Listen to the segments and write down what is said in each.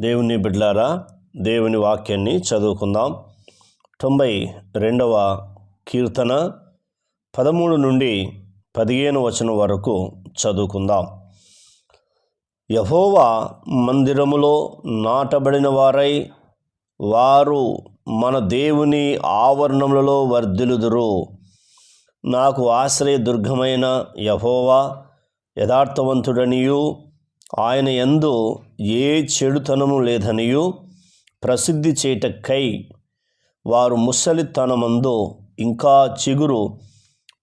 దేవుని బిడ్లారా దేవుని వాక్యాన్ని చదువుకుందాం. తొంభై రెండవ కీర్తన పదమూడు నుండి పదిహేను వచనం వరకు చదువుకుందాం. యహోవా మందిరములో నాటబడిన వారై వారు మన దేవుని ఆవరణములలో వర్ధిలుదురు నాకు ఆశ్రయ దుర్గమైన యహోవా యథార్థవంతుడనియు ఆయన ఎందు ఏ చెడుతనము లేదనియు ప్రసిద్ధి చేటకై వారు ముసలితనమందు ఇంకా చిగురు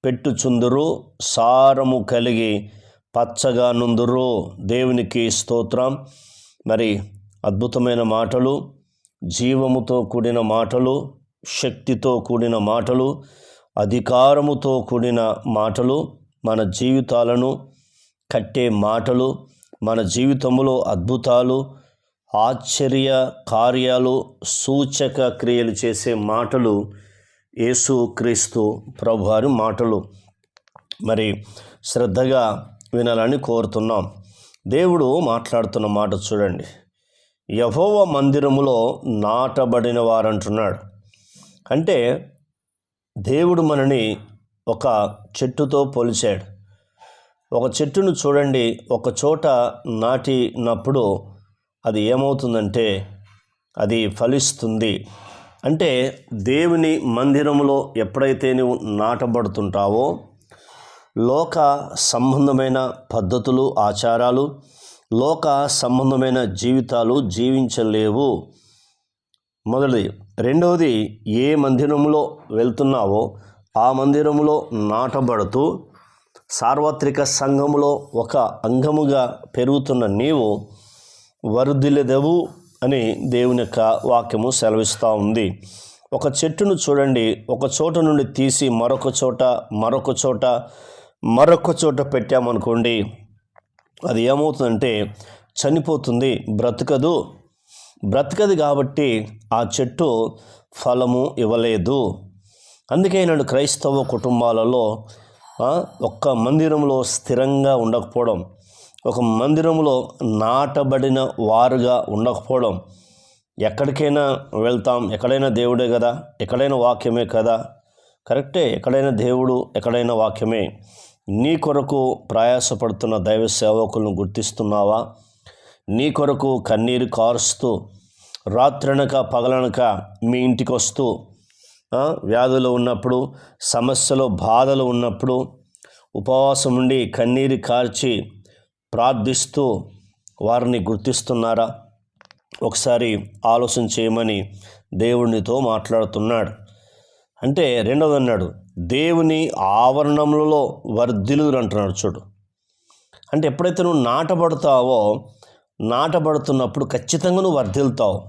పెట్టుచుందురు సారము కలిగి పచ్చగా నుందురు. దేవునికి స్తోత్రం. మరి అద్భుతమైన మాటలు జీవముతో కూడిన మాటలు శక్తితో కూడిన మాటలు అధికారముతో కూడిన మాటలు మన జీవితాలను కట్టే మాటలు మన జీవితంలో అద్భుతాలు ఆశ్చర్య కార్యాలు సూచక క్రియలు చేసే మాటలు యేసు క్రీస్తు ప్రభువారి మాటలు. మరి శ్రద్ధగా వినాలని కోరుతున్నాం. దేవుడు మాట్లాడుతున్న మాట చూడండి. యహోవ మందిరములో నాటబడిన వారంటున్నాడు. అంటే దేవుడు మనని ఒక చెట్టుతో పోల్చాడు. ఒక చెట్టును చూడండి ఒక చోట నాటినప్పుడు అది ఏమవుతుందంటే అది ఫలిస్తుంది. అంటే దేవుని మందిరంలో ఎప్పుడైతే నువ్వు నాటబడుతుంటావో లోక సంబంధమైన పద్ధతులు ఆచారాలు లోక సంబంధమైన జీవితాలు జీవించలేవు. మొదటిది. రెండవది ఏ మందిరంలో వెళ్తున్నావో ఆ మందిరంలో నాటబడుతూ సార్వత్రిక సంఘములో ఒక అంగముగా పెరుగుతున్న నీవు వరుదిలెదవు అని దేవుని యొక్క వాక్యము సెలవిస్తూ ఉంది. ఒక చెట్టును చూడండి. ఒక చోట నుండి తీసి మరొక చోట మరొక చోట మరొక చోట పెట్టామనుకోండి అది ఏమవుతుందంటే చనిపోతుంది బ్రతకదు. బ్రతకదు కాబట్టి ఆ చెట్టు ఫలము ఇవ్వలేదు. అందుకే నేను క్రైస్తవ కుటుంబాలలో ఒక్క మందిరంలో స్థిరంగా ఉండకపోవడం ఒక మందిరంలో నాటబడిన వారుగా ఉండకపోవడం ఎక్కడికైనా వెళ్తాం ఎక్కడైనా దేవుడే కదా ఎక్కడైనా వాక్యమే కదా కరెక్టే ఎక్కడైనా దేవుడు ఎక్కడైనా వాక్యమే. నీ కొరకు ప్రయాసపడుతున్న దైవ సేవకులను గుర్తిస్తున్నావా? నీ కొరకు కన్నీరు కారుస్తూ రాత్రనక పగలనక మీ ఇంటికి వస్తూ వ్యాధులు ఉన్నప్పుడు సమస్యలు బాధలు ఉన్నప్పుడు ఉపవాసం ఉండి కన్నీరు కార్చి ప్రార్థిస్తూ వారిని గుర్తిస్తున్నారా? ఒకసారి ఆలోచన చేయమని దేవునితో మాట్లాడుతున్నాడు. అంటే రెండవది అన్నాడు దేవుని ఆవరణములలో వర్ధిలు అంటున్నాడు చూడు. అంటే ఎప్పుడైతే నువ్వు నాటబడతావో నాటబడుతున్నప్పుడు ఖచ్చితంగా నువ్వు వర్ధిల్తావు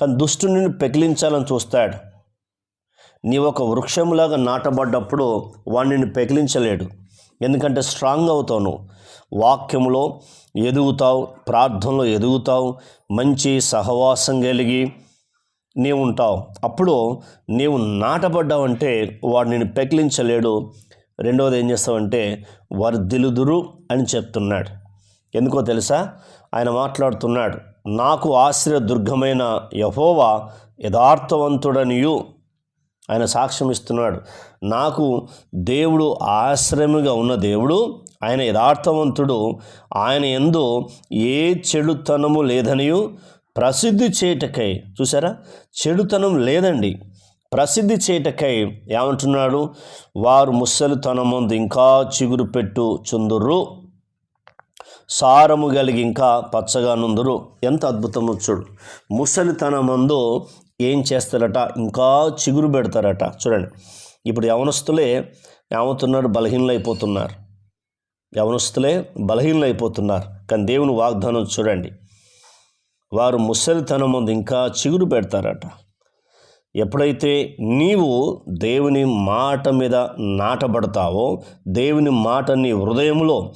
కానీ దుష్టుని పెకిలించాలని చూస్తాడు. నీవు ఒక వృక్షంలాగా నాటబడ్డప్పుడు వాడిని పెకిలించలేడు. ఎందుకంటే స్ట్రాంగ్ అవుతావు నువ్వు ఎదుగుతావు ప్రార్థనలో ఎదుగుతావు మంచి సహవాసం కలిగి నీవు ఉంటావు. అప్పుడు నీవు నాటబడ్డావంటే వాడు నేను పెకిలించలేడు. రెండవది ఏం చేస్తావంటే వర్ధిలుదురు అని చెప్తున్నాడు. ఎందుకో తెలుసా? ఆయన మాట్లాడుతున్నాడు నాకు ఆశ్రయ దుర్గమైన యహోవా యథార్థవంతుడనియు. ఆయన సాక్ష్యం ఇస్తున్నాడు. నాకు దేవుడు ఆశ్రయముగా ఉన్న దేవుడు ఆయన యథార్థవంతుడు ఆయన ఎందు ఏ చెడుతనము లేదనియు ప్రసిద్ధి చేయటకై చూసారా చెడుతనం లేదండి. ప్రసిద్ధి చేయటకై ఏమంటున్నాడు? వారు ముసలితనమందు ఇంకా చిగురు పెట్టు చుందుర్రు. సారము కలిగి ఇంకా పచ్చగా నుందురు ఎంత అద్భుతమో చూడు. ముసలితనమందు ఏం చేస్తారట? ఇంకా చిగురు పెడతారట. చూడండి. ఇప్పుడు యవనస్తులే ఏమవుతున్నారు బలహీనలు అయిపోతున్నారు యవనస్తులే బలహీనలు అయిపోతున్నారు కానీ దేవుని వాగ్దానం చూడండి. వారు ముసలితనం ముందు ఇంకా చిగురు పెడతారట. ఎప్పుడైతే నీవు దేవుని మాట మీద నాటబడతావో దేవుని మాట నీ హృదయంలో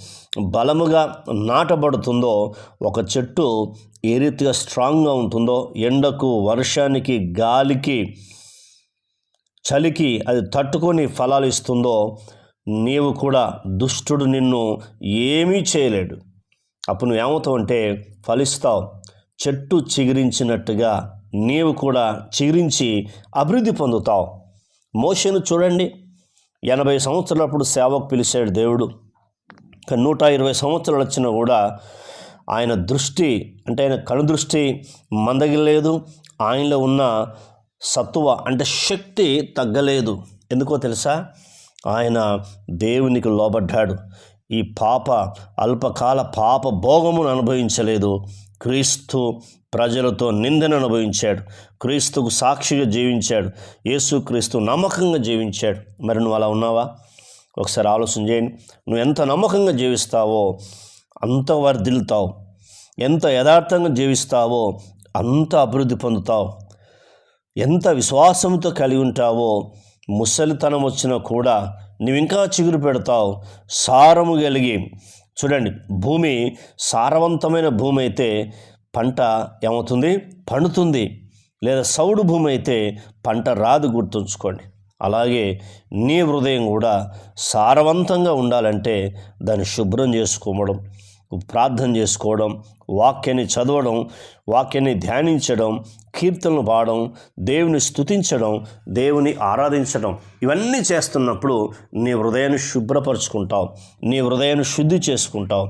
బలముగా నాటబడుతుందో ఒక చెట్టు ఏ రీతిగా స్ట్రాంగ్గా ఉంటుందో ఎండకు వర్షానికి గాలికి చలికి అది తట్టుకొని ఫలాలు ఇస్తుందో నీవు కూడా దుష్టుడు నిన్ను ఏమీ చేయలేడు. అప్పుడు నువ్వు ఏమవుతావు అంటే ఫలిస్తావు. చెట్టు చిగురించినట్టుగా నీవు కూడా చిగురించి అభివృద్ధి పొందుతావు. మోషను చూడండి. ఎనభై సంవత్సరాలప్పుడు సేవకు పిలిచాడు దేవుడు. నూట ఇరవై సంవత్సరాలు వచ్చినా కూడా ఆయన దృష్టి అంటే ఆయన కనుదృష్టి మందగిలేదు. ఆయనలో ఉన్న సత్తువ అంటే శక్తి తగ్గలేదు. ఎందుకో తెలుసా? ఆయన దేవునికి లోబడ్డాడు. ఈ పాప అల్పకాల పాప భోగమును అనుభవించలేదు. క్రీస్తు ప్రజలతో నిందను అనుభవించాడు. క్రీస్తుకు సాక్షిగా జీవించాడు. యేసుక్రీస్తు నమ్మకంగా జీవించాడు. మరి నువ్వు అలా ఉన్నావా? ఒకసారి ఆలోచన చేయండి. నువ్వు ఎంత నమ్మకంగా జీవిస్తావో అంత వర్ధిల్తావు ఎంత యథార్థంగా జీవిస్తావో అంత అభివృద్ధి పొందుతావు. ఎంత విశ్వాసంతో కలిగి ఉంటావో ముసలితనం వచ్చినా కూడా నువ్వు ఇంకా చిగురు పెడతావు. సారము కలిగి చూడండి భూమి సారవంతమైన భూమి అయితే పంట ఏమవుతుంది? పండుతుంది. లేదా సౌడు భూమి అయితే పంట రాదు గుర్తుంచుకోండి. అలాగే నీ హృదయం కూడా సారవంతంగా ఉండాలంటే దాన్ని శుభ్రం చేసుకోవడం ప్రార్థన చేసుకోవడం వాక్యాన్ని చదవడం వాక్యాన్ని ధ్యానించడం కీర్తనలు పాడడం దేవుని స్తుతించడం దేవుని ఆరాధించడం ఇవన్నీ చేస్తున్నప్పుడు నీ హృదయాన్ని శుభ్రపరుచుకుంటావు నీ హృదయాన్ని శుద్ధి చేసుకుంటావు.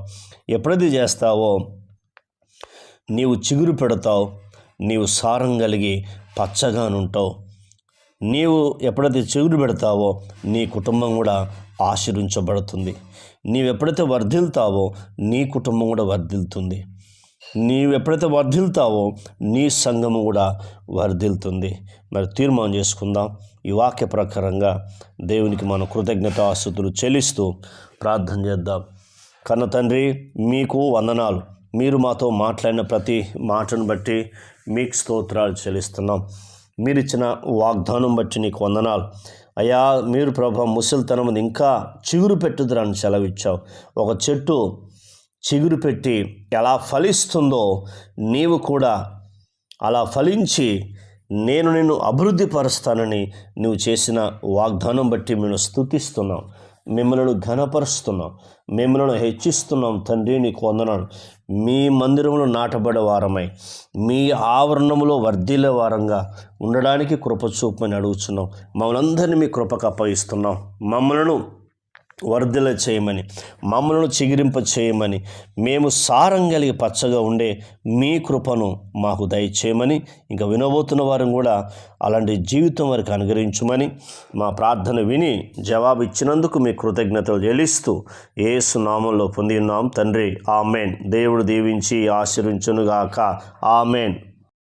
ఎప్పుడైతే చేస్తావో నీవు చిగురు పెడతావు నీవు సారం కలిగి పచ్చగానుంటావు. నీవు ఎప్పుడైతే చిగురు పెడతావో నీ కుటుంబం కూడా ఆశీర్వించబడుతుంది. నీవు ఎప్పుడైతే వర్ధిల్తావో నీ కుటుంబం కూడా వర్ధిల్తుంది నీవు ఎప్పుడైతే వర్ధిల్తావో నీ సంఘము కూడా వర్ధిల్తుంది మరి తీర్మానం చేసుకుందాం. ఈ వాక్య ప్రకారంగా దేవునికి మన కృతజ్ఞత ఆస్తుతులు చెల్లిస్తూ ప్రార్థన చేద్దాం. కన్న తండ్రి మీకు వందనాలు. మీరు మాతో మాట్లాడిన ప్రతి మాటను బట్టి మీకు స్తోత్రాలు చెల్లిస్తున్నాం. మీరు ఇచ్చిన వాగ్దానం బట్టి నీకు వందనాలు. అయ్యా మీరు ప్రభా ముసలితనం ఇంకా చిగురు పెట్టుదరని సెలవిచ్చావు. ఒక చెట్టు చిగురు పెట్టి ఎలా ఫలిస్తుందో నీవు కూడా అలా ఫలించి నేను నిన్ను అభివృద్ధి పరుస్తానని నువ్వు చేసిన వాగ్దానం బట్టి మేము స్థుతిస్తున్నాం మిమ్మల్ని ఘనపరుస్తున్నాం. మిమ్మల్ని హెచ్చిస్తున్నాం. తండ్రి నీకు వందనాలు. మీ మందిరంలో నాటబడే వారమై మీ ఆవరణములో వర్ధిలే వారంగా ఉండడానికి కృప చూపమని అడుగుతున్నాం మమ్మల్ని అందరినీ మీ కృపకు అప్పగిస్తున్నాం. మమ్మలను వర్ధల చేయమని మమ్మలను చిగిరింప చేయమని మేము సారం కలిగి పచ్చగా ఉండే మీ కృపను మాకు దయచేయమని ఇంకా వినబోతున్న వారం కూడా అలాంటి జీవితం వారికి అనుగ్రహించమని మా ప్రార్థన విని జవాబు ఇచ్చినందుకు మీ కృతజ్ఞతలు చెల్లిస్తూ ఏసు నామంలో పొంది ఉన్నాం. తండ్రి ఆమెన్. దేవుడు దీవించి ఆశీర్వించునుగాక. ఆమెన్.